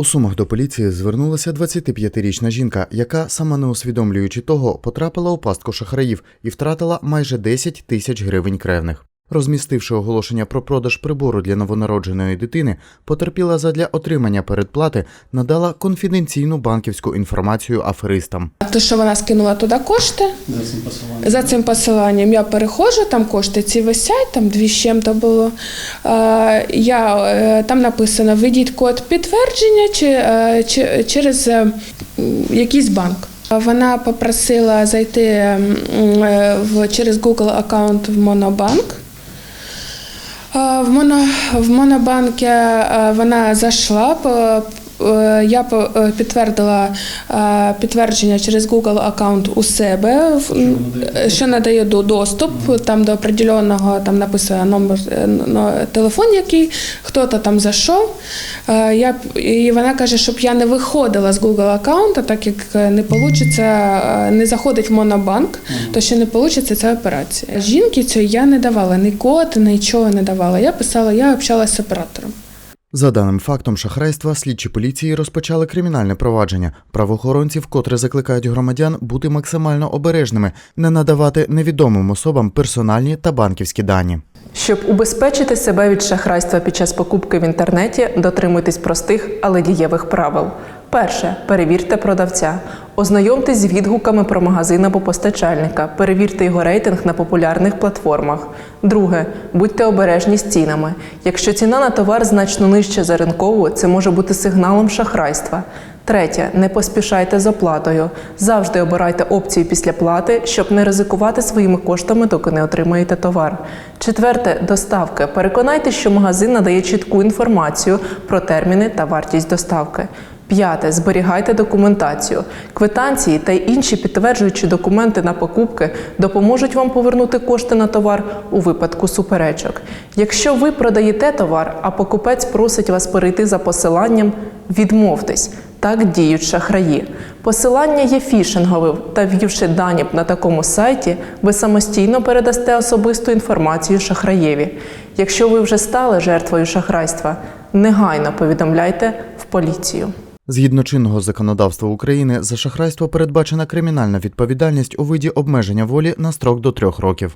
У Сумах до поліції звернулася 25-річна жінка, яка, сама не усвідомлюючи того, потрапила у пастку шахраїв і втратила майже 10 тисяч гривень кревних. Розмістивши оголошення про продаж прибору для новонародженої дитини, потерпіла задля отримання передплати надала конфіденційну банківську інформацію аферистам. То, що вона скинула туди кошти, За цим посиланням. за цим посиланням я переходжу, там кошти ці висять, там дві з чим-то було. Я, е, там написано: введіть код підтвердження чи, е, чи, через е, якийсь банк. Вона попросила зайти в, через Google аккаунт в Монобанк. Е, В, моно, в Монобанке е, вона зайшла. Е, Я е, підтвердила е, підтвердження через Google аккаунт у себе, що надає до- доступ там до определеного, там написано номер телефон, який хто-то там зайшов. Я, і вона каже, щоб я не виходила з Google аккаунта, так як не получиться, не заходить в Монобанк, то ще не вийде ця операція. Жінки цього я не давала, ні код, нічого не давала. Я писала, я общалася з оператором. За даним фактом шахрайства, слідчі поліції розпочали кримінальне провадження. Правоохоронці вкотре закликають громадян бути максимально обережними, не надавати невідомим особам персональні та банківські дані. Щоб убезпечити себе від шахрайства під час покупки в інтернеті, дотримуйтесь простих, але дієвих правил. Перше, перевірте продавця. Ознайомтесь з відгуками про магазин або постачальника. Перевірте його рейтинг на популярних платформах. Друге, будьте обережні з цінами. Якщо ціна на товар значно нижча за ринкову, це може бути сигналом шахрайства. Третє, не поспішайте з оплатою. Завжди обирайте опцію після плати, щоб не ризикувати своїми коштами, доки не отримаєте товар. Четверте, доставки. Переконайтеся, що магазин надає чітку інформацію про терміни та вартість доставки. П'яте. Зберігайте документацію. Квитанції та інші підтверджуючі документи на покупки допоможуть вам повернути кошти на товар у випадку суперечок. Якщо ви продаєте товар, а покупець просить вас перейти за посиланням, відмовтесь. Так діють шахраї. Посилання є фішинговим, та ввівши дані на такому сайті, ви самостійно передасте особисту інформацію шахраєві. Якщо ви вже стали жертвою шахрайства, негайно повідомляйте в поліцію. Згідно чинного законодавства України, за шахрайство передбачена кримінальна відповідальність у виді обмеження волі на строк до трьох років.